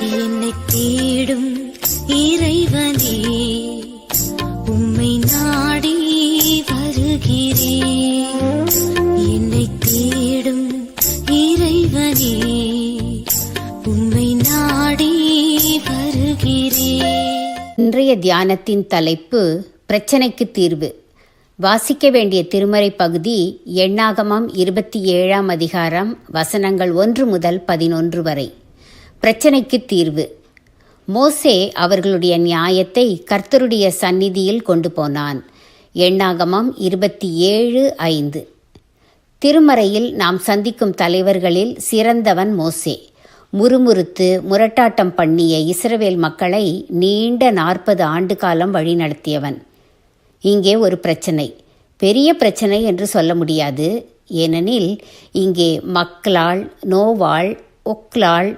என்னை தேடும் இறைவனே உம்மை நாடி வருகிறேன் என்னை தேடும் இறைவனே உம்மை நாடி வருகிறேன் இன்றைய தியானத்தின் தலைப்பு பிரச்சனைக்கு தீர்வு. வாசிக்க வேண்டிய திருமறை பகுதி எண்ணாகமம் இருபத்தி ஏழாம் அதிகாரம் வசனங்கள் ஒன்று முதல் பதினொன்று வரை. பிரச்சனைக்கு தீர்வு. மோசே அவர்களுடைய நியாயத்தை கர்த்தருடைய சந்நிதியில் கொண்டு போனான். எண்ணாகமம் இருபத்தி ஏழு ஐந்து. திருமறையில் நாம் சந்திக்கும் தலைவர்களில் சிறந்தவன் மோசே. முறுமுறுத்து முரட்டாட்டம் பண்ணிய இஸ்ரவேல் மக்களை நீண்ட நாற்பது ஆண்டு காலம் வழிநடத்தியவன் இங்கே ஒரு பிரச்சனை. பெரிய பிரச்சனை என்று சொல்ல முடியாது. ஏனெனில் இங்கே மக்களால் நோவாள் ஒக்லாள்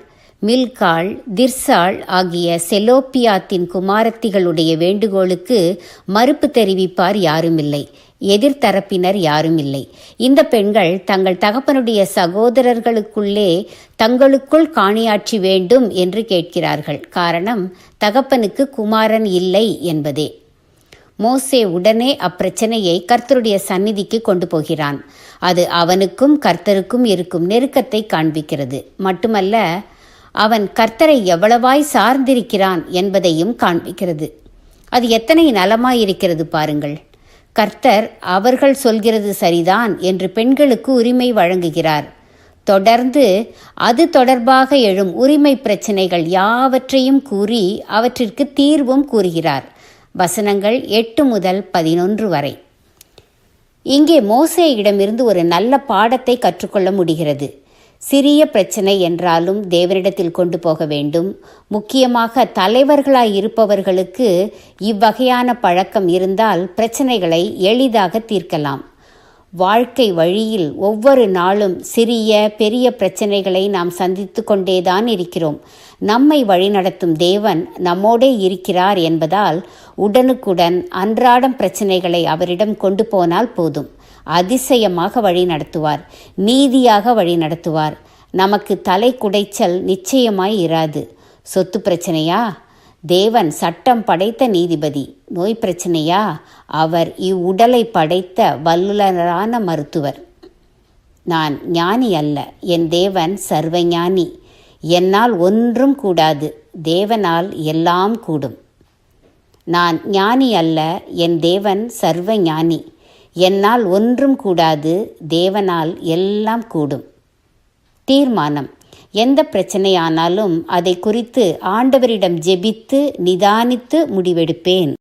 மில்காள் திர்சாள் ஆகிய செலோப்பியாத்தின் குமாரத்திகளுடைய வேண்டுகோளுக்கு மறுப்பு தெரிவிப்பார் யாருமில்லை. எதிர்த்தரப்பினர் யாரும் இல்லை இந்த பெண்கள் தங்கள் தகப்பனுடைய சகோதரர்களுக்குள்ளே தங்களுக்குள் காணியாற்றி வேண்டும் என்று கேட்கிறார்கள். காரணம் தகப்பனுக்கு குமாரன் இல்லை என்பதே. மோசே உடனே அப்பிரச்சனையை கர்த்தருடைய சந்நிதிக்கு கொண்டு போகிறான். அது அவனுக்கும் கர்த்தருக்கும் இருக்கும் நெருக்கத்தை காண்பிக்கிறது. மட்டுமல்ல அவன் கர்த்தரை எவ்வளவாய் சார்ந்திருக்கிறான் என்பதையும் காண்பிக்கிறது. அது எத்தனை நலமாயிருக்கிறது பாருங்கள். கர்த்தர் அவர்கள் சொல்கிறது சரிதான் என்று பெண்களுக்கு உரிமை வழங்குகிறார். தொடர்ந்து அது தொடர்பாக எழும் உரிமை பிரச்சனைகள் யாவற்றையும் கூறி அவற்றிற்கு தீர்வும் கூறுகிறார். வசனங்கள் எட்டு முதல் பதினொன்று வரை. இங்கே மோசேயிடமிருந்து ஒரு நல்ல பாடத்தை கற்றுக்கொள்ள முடிகிறது. சிறிய பிரச்சனை என்றாலும் தேவனிடத்தில் கொண்டு போக வேண்டும். முக்கியமாக தலைவர்களாய் இருப்பவர்களுக்கு இவ்வகையான பழக்கம் இருந்தால் பிரச்சனைகளை எளிதாக தீர்க்கலாம். வாழ்க்கை வழியில் ஒவ்வொரு நாளும் சிறிய பெரிய பிரச்சனைகளை நாம் சந்தித்து கொண்டேதான் இருக்கிறோம். நம்மை வழிநடத்தும் தேவன் நம்மோடே இருக்கிறார் என்பதால் உடனுக்குடன் அன்றாடம் பிரச்சனைகளை அவரிடம் கொண்டு போனால் போதும். அதிசயமாக வழி நடத்துவார் நீதியாக வழி நடத்துவார். நமக்கு தலை குடைச்சல் நிச்சயமாய் இராது. சொத்து பிரச்சனையா? தேவன் சட்டம் படைத்த நீதிபதி. நோய் பிரச்சனையா? அவர் இவ்வுடலை படைத்த வல்லுநரான மருத்துவர். நான் ஞானி அல்ல என் தேவன் சர்வஞானி. என்னால் ஒன்றும் கூடாது தேவனால் எல்லாம் கூடும். நான் ஞானி அல்ல என் தேவன் சர்வ ஞானி என்னால் ஒன்றும் கூடாது தேவனால் எல்லாம் கூடும். தீர்மானம். எந்த பிரச்சனையானாலும் அதை குறித்து ஆண்டவரிடம் ஜெபித்து நிதானித்து முடிவெடுப்பேன்.